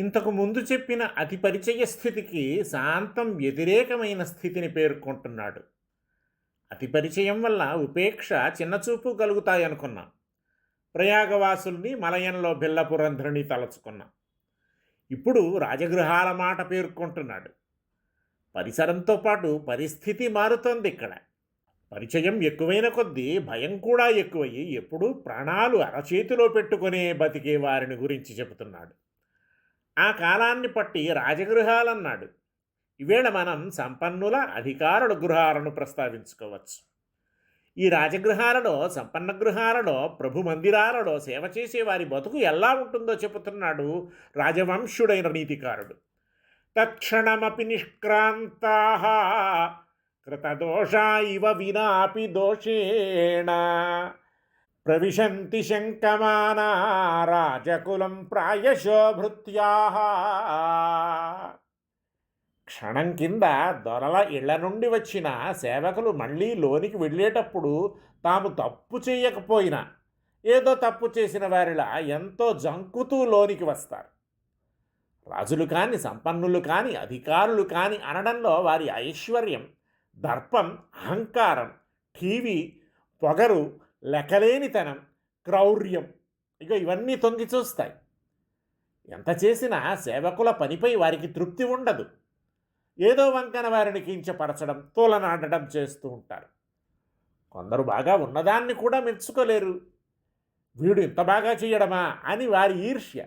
ఇంతకు ముందు చెప్పిన అతి పరిచయ స్థితికి శాంతం వ్యతిరేకమైన స్థితిని పేర్కొంటున్నాడు. అతి పరిచయం వల్ల ఉపేక్ష చిన్నచూపు కలుగుతాయనుకున్నాం ప్రయాగవాసుల్ని మలయంలో బిల్లపురంధ్రుని తలచుకున్నాం. ఇప్పుడు రాజగృహాల మాట పేర్కొంటున్నాడు. పరిసరంతో పాటు పరిస్థితి మారుతోంది ఇక్కడ. పరిచయం ఎక్కువైన కొద్దీ భయం కూడా ఎక్కువయ్యి ఎప్పుడూ ప్రాణాలు అరచేతిలో పెట్టుకునే బతికే వారిని గురించి చెబుతున్నాడు. ఆ కాలాన్ని పట్టి రాజగృహాలన్నాడు. ఈవేళ మనం సంపన్నుల అధికారుల గృహాలను ప్రస్తావించుకోవచ్చు. ఈ రాజగృహాలలో సంపన్న గృహాలలో ప్రభు మందిరాలలో సేవ చేసే వారి బతుకు ఎలా ఉంటుందో చెబుతున్నాడు రాజవంశుడైన నీతికారుడు. తక్షణమపి నిష్క్రాంతా కృతదోష ఇవ వినాపి దోషేణ ప్రవిశంతి శంకమానా రాజకులం ప్రాయశో భృత్యా క్షణం కింద దొరల ఇళ్ళ నుండి వచ్చిన సేవకులు మళ్ళీ లోనికి వెళ్ళేటప్పుడు తాము తప్పు చేయకపోయినా ఏదో తప్పు చేసిన వారిలా ఎంతో జంకుతూ లోనికి వస్తారు. రాజులు కాని సంపన్నులు కాని అధికారులు కాని అనడంలో వారి ఐశ్వర్యం దర్పం అహంకారం టీవీ పొగరు లెక్కలేనితనం క్రౌర్యం. ఇక ఇవన్నీ తొంగి చూస్తాయి. ఎంత చేసినా సేవకుల పనిపై వారికి తృప్తి ఉండదు. ఏదో వంకన వారిని కించపరచడం తూలనాడడం చేస్తూ ఉంటారు. కొందరు బాగా ఉన్నదాన్ని కూడా మెచ్చుకోలేరు. వీడు ఇంత బాగా చేయడమా అని వారి ఈర్ష్య.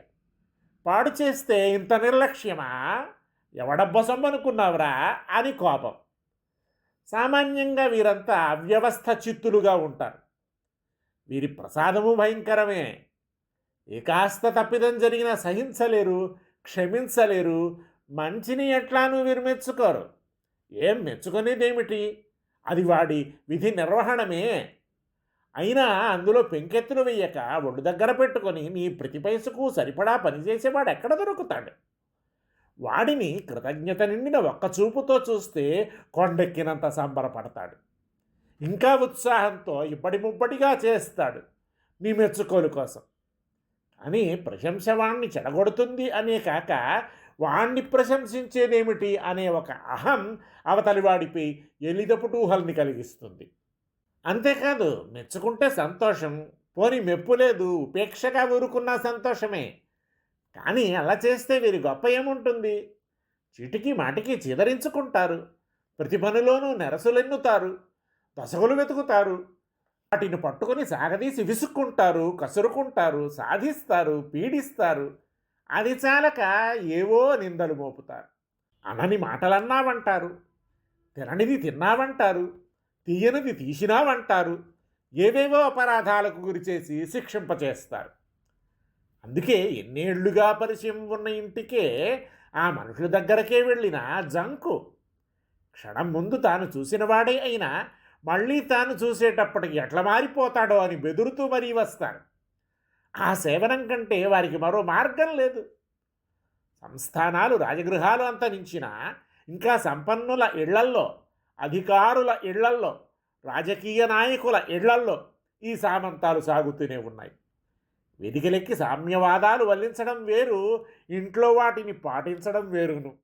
పాడు చేస్తే ఇంత నిర్లక్ష్యమా? ఎవడబ్బసమ్మనుకున్నావురా అని కోపం. సామాన్యంగా వీరంతా అవ్యవస్థ చిత్తులుగా ఉంటారు. వీరి ప్రసాదము భయంకరమే. ఏ కాస్త తప్పిదం జరిగినా సహించలేరు క్షమించలేరు. మంచిని ఎట్లానూ వీరు మెచ్చుకోరు? ఏం మెచ్చుకునేదేమిటి? అది వాడి విధి నిర్వహణమే. అయినా అందులో పెంకెత్తులు వెయ్యక ఒడ్డు దగ్గర పెట్టుకొని నీ ప్రతి పైసకు సరిపడా పనిచేసేవాడు ఎక్కడ దొరుకుతాడు? వాడిని కృతజ్ఞత నిండిన ఒక్క చూపుతో చూస్తే కొండెక్కినంత సంబరపడతాడు. ఇంకా ఉత్సాహంతో ఇప్పటి ముప్పటిగా చేస్తాడు మీ మెచ్చుకోలు కోసం. అని ప్రశంస వాణ్ణి చెడగొడుతుంది అనే కాక వాణ్ణి ప్రశంసించేదేమిటి అనే ఒక అహం అవతలివాడిపై ఎలిదపుటూహల్ని కలిగిస్తుంది. అంతేకాదు మెచ్చుకుంటే సంతోషం పోని మెప్పు లేదు ఉపేక్షగా ఊరుకున్న సంతోషమే. కానీ అలా చేస్తే వీరి గొప్ప ఏముంటుంది? చిటికి మాటికి చిదరించుకుంటారు ప్రతి పనిలోనూ నెరసులెన్నుతారు. దశకులు వెతుకుతారు. వాటిని పట్టుకొని సాగదీసి విసుక్కుంటారు కసురుకుంటారు సాధిస్తారు పీడిస్తారు. అది చాలక ఏవో నిందలు మోపుతారు. అనని మాటలన్నావంటారు. తిననిది తిన్నావంటారు. తీయనిది తీసినావంటారు. ఏవేవో అపరాధాలకు గురిచేసి శిక్షింపచేస్తారు. అందుకే ఎన్నేళ్ళుగా పరిచయం ఉన్న ఇంటికే ఆ మనుషుల దగ్గరకే వెళ్ళిన జంకు. క్షణం ముందు తాను చూసినవాడే అయినా మళ్ళీ తాను చూసేటప్పటికి ఎట్లా మారిపోతాడో అని బెదురుతూ మరీ వస్తారు. ఆ సేవనం కంటే వారికి మరో మార్గం లేదు. సంస్థానాలు రాజగృహాలు అంతరించినా ఇంకా సంపన్నుల ఇళ్ళల్లో అధికారుల ఇళ్ళల్లో రాజకీయ నాయకుల ఇళ్ళల్లో ఈ సామంతాలు సాగుతూనే ఉన్నాయి. వెదికలెక్కి సామ్యవాదాలు వల్లించడం వేరు ఇంట్లో వాటిని పాటించడం వేరును.